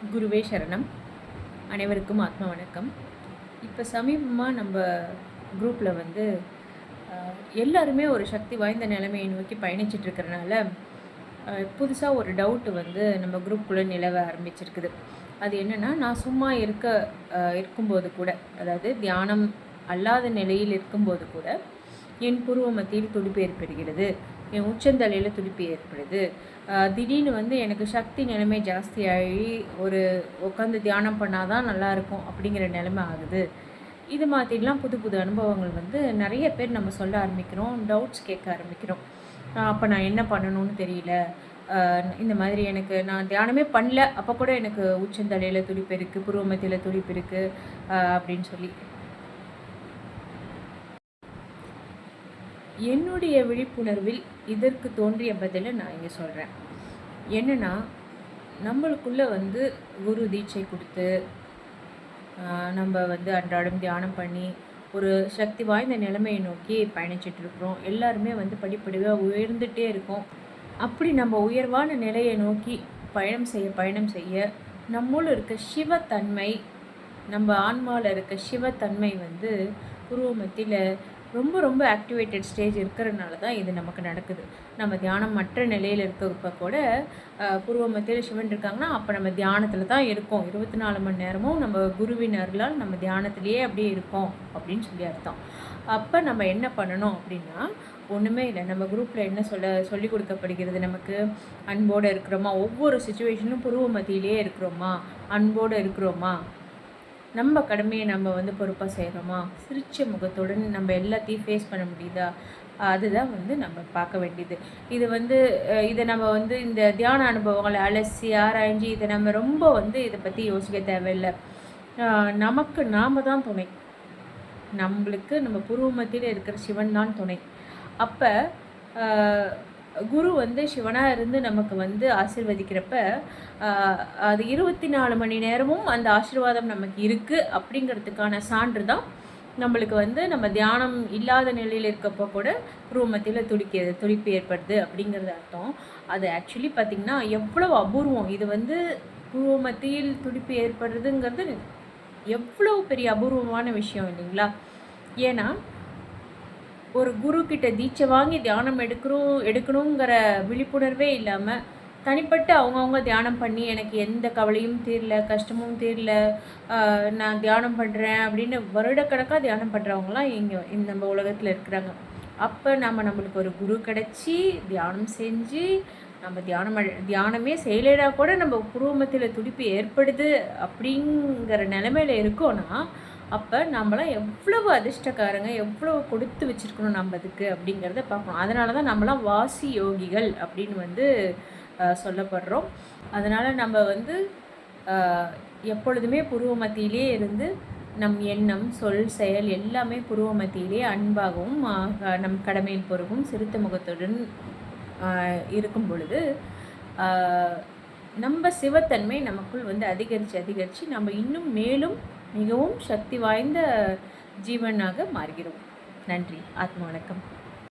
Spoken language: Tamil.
குருவே சரணம். அனைவருக்கும் ஆத்ம வணக்கம். இப்போ சமீபமாக நம்ம குரூப்பில் வந்து எல்லாருமே ஒரு சக்தி வாய்ந்த நிலைமையை நோக்கி பயணிச்சிட்ருக்கிறனால புதுசாக ஒரு டவுட்டு வந்து நம்ம குரூப்புக்குள்ளே நிலவ ஆரம்பிச்சிருக்குது. அது என்னென்னா நான் சும்மா இருக்க இருக்கும்போது கூட அதாவது தியானம் அல்லாத நிலையில் இருக்கும்போது கூட என் புருவ மத்தியில் துடிப்பு ஏற்படுகிறது என் உச்சந்தலையில் துடிப்பு ஏற்படுது. திடீர்னு வந்து எனக்கு சக்தி நிலைமை ஜாஸ்தியாகி ஒரு உட்காந்து தியானம் பண்ணாதான் தான் நல்லாயிருக்கும் அப்படிங்கிற நிலைமை ஆகுது. இது மாதிரிலாம் புது புது அனுபவங்கள் வந்து நிறைய பேர் நம்ம சொல்ல ஆரம்பிக்கிறோம் டவுட்ஸ் கேட்க ஆரம்பிக்கிறோம். அப்போ நான் என்ன பண்ணணும்னு தெரியல. இந்த மாதிரி எனக்கு நான் தியானமே பண்ணல அப்போ கூட எனக்கு உச்சந்தலையில் துடிப்பு இருக்குது புருவமத்தியில் துடிப்பு இருக்குது அப்படின்னு சொல்லி. என்னுடைய விழிப்புணர்வில் இதற்கு தோன்றிய பதிலை நான் இங்கே சொல்கிறேன் என்னென்னா நம்மளுக்குள்ளே வந்து குரு தீட்சை கொடுத்து நம்ம வந்து அன்றாடம் தியானம் பண்ணி ஒரு சக்தி வாய்ந்த நிலைமையை நோக்கி பயணிச்சிட்ருக்குறோம் எல்லாருமே வந்து படிப்படியாக உயர்ந்துகிட்டே இருக்கோம். அப்படி நம்ம உயர்வான நிலையை நோக்கி பயணம் செய்ய பயணம் செய்ய நம்மளும் இருக்க சிவத்தன்மை நம்ம ஆன்மாவில் இருக்க சிவத்தன்மை வந்து புருவ மத்தியில் ரொம்ப ரொம்ப ஆக்டிவேட்டட் ஸ்டேஜ் இருக்கிறதுனால தான் இது நமக்கு நடக்குது. நம்ம தியானம் மற்ற நிலையில் இருக்கிறப்ப கூட பூர்வ மத்தியில் சிவன் இருக்காங்கன்னா அப்போ நம்ம தியானத்தில் தான் இருக்கோம். இருபத்தி நாலு மணி நேரமும் நம்ம குருவின் அருளால் நம்ம தியானத்திலேயே அப்படியே இருக்கோம் அப்படின்னு சொல்லி அர்த்தம். அப்போ நம்ம என்ன பண்ணணும் அப்படின்னா ஒன்றுமே இல்லை. நம்ம குரூப்பில் என்ன சொல்ல சொல்லி கொடுக்கப்படுகிறது? நமக்கு அன்போடு இருக்கிறோமா? ஒவ்வொரு சுச்சுவேஷனும் புருவ மத்தியிலே இருக்கிறோமா? அன்போடு இருக்கிறோமா? நம்ம கடமையை நம்ம வந்து பொறுப்பாக செய்கிறோமா சிரிச்ச முகத்துடன் நம்ம எல்லாத்தையும் ஃபேஸ் பண்ண முடியுதா? அதுதான் வந்து நம்ம பார்க்க வேண்டியது. இது வந்து இதை நம்ம வந்து இந்த தியான அனுபவங்களை அலசி ஆராய்ஞ்சு இதை நம்ம ரொம்ப வந்து இதை பற்றி யோசிக்க தேவையில்லை. நமக்கு நாம் தான் துணை. நம்மளுக்கு நம்ம புருவமத்தில் இருக்கிற சிவன் தான் துணை. அப்போ குரு வந்து சிவனாக இருந்து நமக்கு வந்து ஆசிர்வதிக்கிறப்ப அது இருபத்தி நாலு மணி நேரமும் அந்த ஆசீர்வாதம் நமக்கு இருக்குது அப்படிங்கிறதுக்கான சான்று தான் நம்மளுக்கு வந்து நம்ம தியானம் இல்லாத நிலையில் இருக்கப்போ கூட ரூமத்தில் துடிக்க துடிப்பு ஏற்படுது அப்படிங்கிறது அர்த்தம். அது ஆக்சுவலி பார்த்திங்கன்னா எவ்வளோ அபூர்வம். இது வந்து பூர்வமத்தியில் துடிப்பு ஏற்படுறதுங்கிறது எவ்வளோ பெரிய அபூர்வமான விஷயம் இல்லைங்களா? ஏன்னா ஒரு குரு கிட்ட தீட்சை வாங்கி தியானம் எடுக்கிறோம் எடுக்கணுங்கிற விழிப்புணர்வே இல்லாமல் தனிப்பட்டு அவங்கவுங்க தியானம் பண்ணி எனக்கு எந்த கவலையும் தீரல கஷ்டமும் தீரல நான் தியானம் பண்ணுறேன் அப்படின்னு வருடக்கணக்காக தியானம் பண்ணுறவங்களாம் இங்கே இந்த நம்ம உலகத்தில் இருக்கிறாங்க. அப்போ நம்ம நம்மளுக்கு ஒரு குரு கிடச்சி தியானம் செஞ்சு நம்ம தியானம் தியானமே செய்யலைனா கூட நம்ம குடும்பத்தில் துடிப்பு ஏற்படுது அப்படிங்கிற நிலமையில இருக்கோன்னா அப்போ நம்மளாம் எவ்வளவு அதிர்ஷ்டக்காரங்க எவ்வளவு கொடுத்து வச்சிருக்கணும் நம்ம அதுக்கு அப்படிங்கிறத பார்க்கணும். அதனால தான் நம்மளாம் வாசி யோகிகள் அப்படின்னு வந்து சொல்லப்படுறோம். அதனால் நம்ம வந்து எப்பொழுதுமே புருவ மத்தியிலே இருந்து நம் எண்ணம் சொல் செயல் எல்லாமே புருவ மத்தியிலே அன்பாகவும் நம் கடமையில் பொறுப்பும் சிறுத்த முகத்துடன் இருக்கும் பொழுது நம்ம சிவத்தன்மை நமக்குள் வந்து அதிகரித்து அதிகரித்து நம்ம இன்னும் மேலும் மிகவும் சக்தி வாய்ந்த ஜீவனாக மாறுகிறோம். நன்றி. ஆத்ம வணக்கம்.